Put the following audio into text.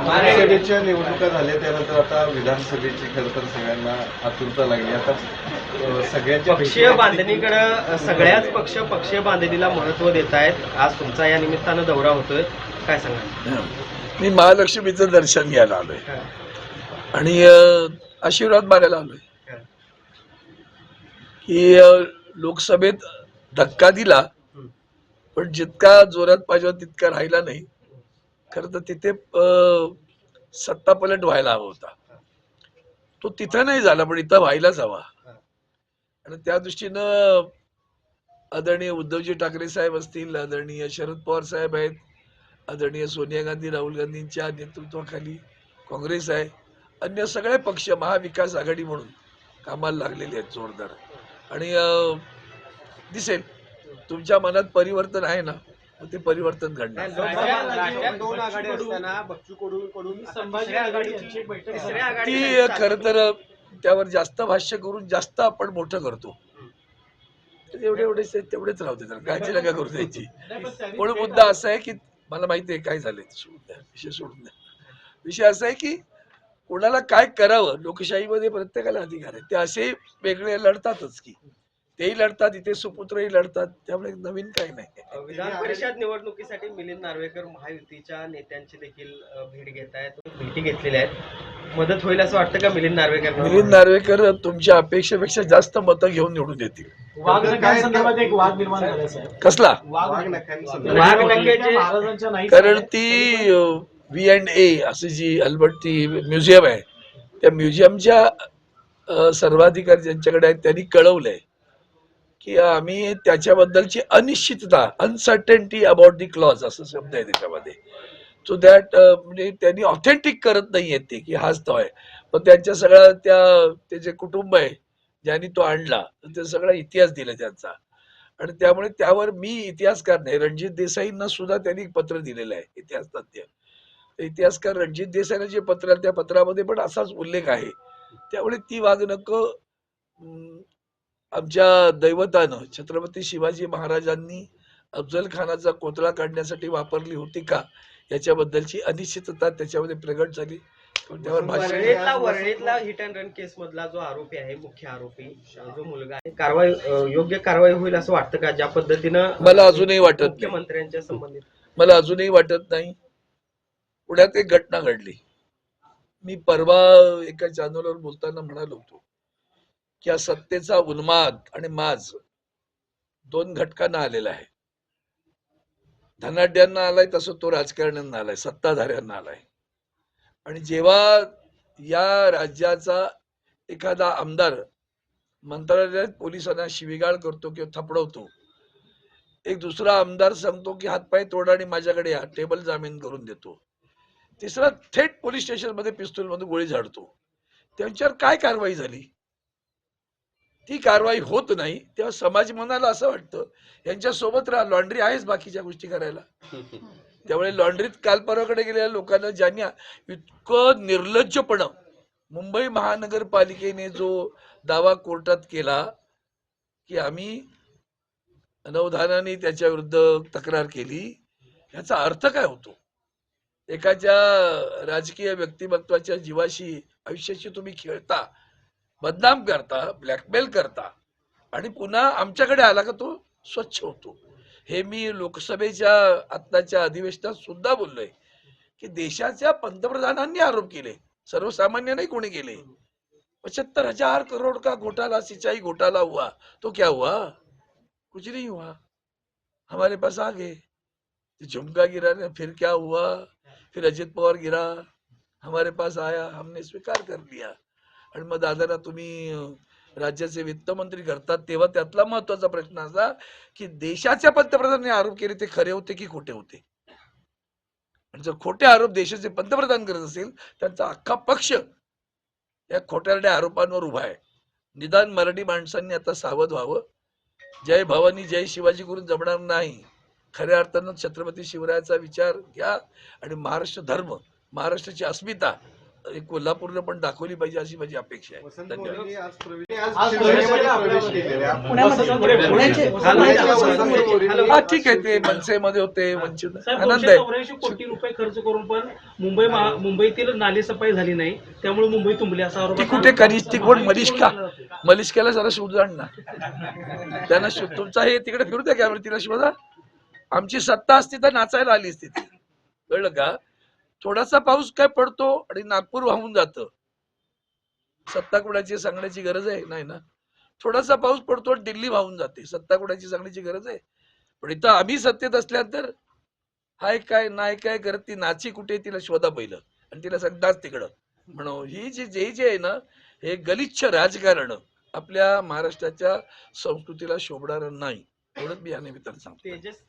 लोकसभेच्या निवडणुका झाल्या त्यानंतर आता विधानसभेची खरं तर सगळ्यांना आतुरता लागली. आता सगळ्यांच्या पक्षीय बांधणीकडे सगळ्याच पक्ष पक्षीय बांधणीला महत्त्व देत आहेत. आज तुमचा या निमित्तानं दौरा होतोय. काय सांगा मी महालक्ष्मीचं दर्शन घ्यायला आलोय. आणि आशीर्वाद मागायला आलोय. की लोकसभेत धक्का दिला पण जितका जोरात पाहिजे तितका राहिला नाही. खरं तर तिथे सत्ता पलट व्हायला हवा होता. तो तिथं नाही झाला पण इथं व्हायलाच हवा. आणि त्या दृष्टीनं आदरणीय उद्धवजी ठाकरे साहेब असतील आदरणीय शरद पवार साहेब आहेत आदरणीय सोनिया गांधी राहुल गांधींच्या नेतृत्वाखाली काँग्रेस आहे अन्य सगळे पक्ष महाविकास आघाडी म्हणून कामाला लागलेले आहेत जोरदार. आणि दिसेल तुमच्या मनात परिवर्तन आहे ना? ते परिवर्तन घडणार. राज्यात दोन आघाडी असताना बच्चू कडू कडून तिसऱ्या आघाडी ती खर तर त्यावर जास्त भाष्य करून जास्त आपण मोठं करतो. एवढे एवढे तेवढेच राहते तर काळजी नका करू द्यायची पण मुद्दा असा आहे की मला माहिती आहे काय झालंय ते सोडून द्या. विषय सोडून द्या. विषय असा आहे की कोणाला काय करावं लोकशाहीमध्ये प्रत्येकाला अधिकार आहे. ते असे वेगळे लढतातच की. तेही लढतात इथे सुपुत्रही लढतात त्यामुळे नवीन काही नाही. विधान परिषद निवडणुकीसाठी मिलिंद नार्वेकर महायुतीच्या नेत्यांची देखील भेट घेत आहेत भेटी घेतलेल्या आहेत. मदत होईल असं वाटतं का मिलिंद नार्वेकर? मिलिंद नार्वेकर तुमच्या अपेक्षेपेक्षा जास्त मतं घेऊन निवडून येतील कसला? कारण ती व्ही अँड ए अशी जी अल्बर्ट ती म्युझियम आहे त्या म्युझियमच्या सर्वाधिकारी ज्यांच्याकडे आहेत त्यांनी कळवलंय. की आम्ही त्याच्याबद्दलची अनिश्चितता अनसर्टन्टी अबाउट दी क्लॉज असं शब्द आहे त्याच्यामध्ये. सो दॅट म्हणजे त्यांनी ऑथेंटिक करत नाही आहेत ते की हाच तो आहे. पण त्यांच्या सगळ्या त्या ते जे कुटुंब आहे ज्यांनी तो आणला ते सगळा इतिहास दिला त्यांचा. आणि त्यामुळे त्यावर मी इतिहासकार नाही रणजित देसाईंना सुद्धा त्यांनी एक पत्र दिलेलं आहे इतिहास तज्ञ. इतिहासकार रणजित देसाईंना जे पत्र आलं त्या पत्रामध्ये पण असाच उल्लेख आहे. त्यामुळे ती वागणक आमच्या दैवतानं छत्रपती शिवाजी महाराजांनी अफजल खानाचा कोतळा काढण्यासाठी वापरली होती का? याच्याबद्दलची अनिश्चितता त्याच्यामध्ये प्रगट झाली. वरळीतला हिट अँड रन केस मधला जो आरोपी आहे मुख्य आरोपी जो मुलगा आहे कारवाई योग्य कारवाई होईल असं वाटतं का? ज्या पद्धतीनं मला अजूनही वाटत मुख्यमंत्र्यांच्या संबंधित मला अजूनही वाटत नाही. पुण्यात एक घटना घडली. मी परवा एका चॅनलवर बोलताना म्हणालो होतो. की या सत्तेचा उन्माद आणि माज दोन घटकांना आलेला आहे. धनाढ्यांना आलाय तसं तो राजकारण्यांना आलाय सत्ताधाऱ्यांना आलाय. आणि जेव्हा या राज्याचा एखादा आमदार मंत्रालयात पोलिसांना शिवीगाळ करतो किंवा थपडवतो एक दुसरा आमदार सांगतो की हातपाय तोडा आणि माझ्याकडे या टेबल जामीन करून देतो. तिसरा थेट पोलीस स्टेशनमध्ये पिस्तूल मध्ये गोळी झाडतो. त्यांच्यावर काय कारवाई झाली? ती कारवाई होत नाही तेव्हा समाज मनाला असं वाटतं यांच्या सोबत राहा लॉन्ड्री आहेच बाकीच्या गोष्टी करायला. त्यामुळे लॉन्ड्रीत काल परवाकडे गेलेल्या लोकांना ज्यांनी इतकं निर्लज्जपणं मुंबई महानगरपालिकेने जो दावा कोर्टात केला की आम्ही अनवधानाने त्याच्या विरुद्ध तक्रार केली याचा अर्थ काय होतो? एखाद्या राजकीय व्यक्तिमत्वाच्या जीवाशी आयुष्याशी तुम्ही खेळता बदनाम करता ब्लॅकमेल करता. आणि पुन्हा आमच्याकडे आला का तो स्वच्छ होतो. हे मी लोकसभेच्या आत्ताच्या अधिवेशनात सुद्धा बोललोय की देशाच्या पंतप्रधानांनी आरोप केले. सर्वसामान्य नाही कोणी केले. पचहत्तर हजार करोड़ का घोटाला सिंचाई घोटाला हुआ. तो क्या हुआ? कुछ नहीं हुआ. हमारे पास आ गए. झुमका गिरा ने फिर क्या हुआ? फिर अजित पवार गिरा. हमारे पास आया हमने स्वीकार कर लिया. आणि मग दादाला तुम्ही राज्याचे वित्तमंत्री करतात तेव्हा त्यातला महत्त्वाचा प्रश्न असा की देशाच्या पंतप्रधानांनी आरोप केले ते खरे होते की खोटे होते? आणि जर खोटे आरोप देशाचे पंतप्रधान करत असेल त्यांचा अख्खा पक्ष या खोट्यारड्या आरोपांवर उभा आहे. निदान मराठी माणसांनी आता सावध व्हावं. जय भवानी जय शिवाजी करून जमणार नाही. खऱ्या अर्थानं छत्रपती शिवरायाचा विचार घ्या आणि महाराष्ट्र धर्म महाराष्ट्राची अस्मिता कोल्हापूरनं पण दाखवली पाहिजे अशी माझी अपेक्षा आहे. धन्यवाद. हा ठीक आहे ते मनसेमध्ये होते वंचित आनंद आहे. कोटी रुपये खर्च करून पण मुंबई मुंबईतील नाली सफाई झाली नाही. त्यामुळे मुंबई तुंबली असा आरोप ती कुठे करीस? ती कोण? मलिष्का मलिष्काला जरा शोधाण ना. त्यांना तुमचा हे तिकडे फिरू द्या कॅमेरा तिला शोधा. आमची सत्ता असती तर नाचायला आली असती कळलं का? थोडासा पाऊस काय पडतो आणि नागपूर वाहून जातं. सत्ता कुणाची सांगण्याची गरज आहे? नाही ना? थोडासा पाऊस पडतो आणि दिल्ली वाहून जाते. सत्ता कुणाची सांगण्याची गरज आहे? पण इथं आम्ही सत्तेत असल्यानंतर हाय काय नाही काय करत ती नाची कुठे तिला शोधा पहिलं. आणि तिला सांगताच तिकडं. म्हणून ही जी जे जे आहे ना हे गलिच्छ राजकारण आपल्या महाराष्ट्राच्या संस्कृतीला शोभणार नाही. एवढंच मी या निमित्तानं सांगतो तेजस